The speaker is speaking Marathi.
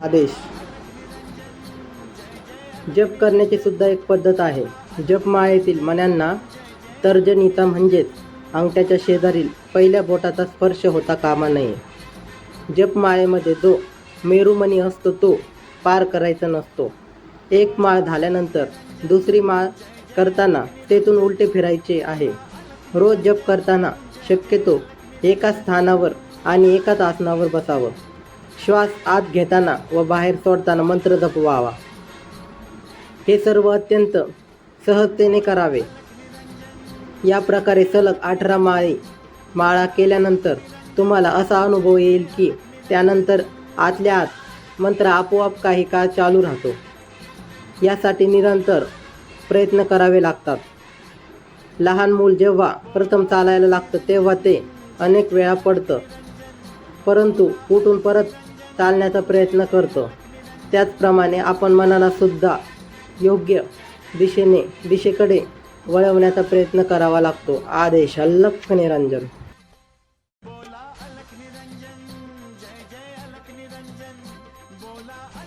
आदेश. जप करण्याची सुद्धा एक पद्धत आहे. जपमाळेतील मण्यांना तर्जनीता म्हणजेच अंगठ्याच्या शेजारील पहिल्या बोटाचा स्पर्श होता कामा नये. जपमाळेमध्ये जो मेरुमणी असतो तो पार करायचा नसतो. एक माळ झाल्यानंतर दुसरी माळ करताना तेथून उलटे फिरायचे आहे. रोज जप करताना शक्यतो एका स्थानावर आणि एकाच आसनावर बसावं. श्वास आत घेताना व बाहेर सोडताना मंत्र जपवावा. हे सर्व अत्यंत सहजतेने करावे. या प्रकारे सलग अठरा माळी माळा केल्यानंतर तुम्हाला असा अनुभव येईल की त्यानंतर आतल्या आत मंत्र आपोआप काही काळ चालू राहतो. यासाठी निरंतर प्रयत्न करावे लागतात. लहान मूल जेव्हा प्रथम चालायला लागतं तेव्हा ते अनेक वेळा पडतं. परंतु उठून परत चालण्याचा प्रयत्न करतो. त्याचप्रमाणे आपण मनाला सुद्धा योग्य दिशेने दिशेकडे वळवण्याचा प्रयत्न करावा लागतो. आदेश अल्लख निरंजन.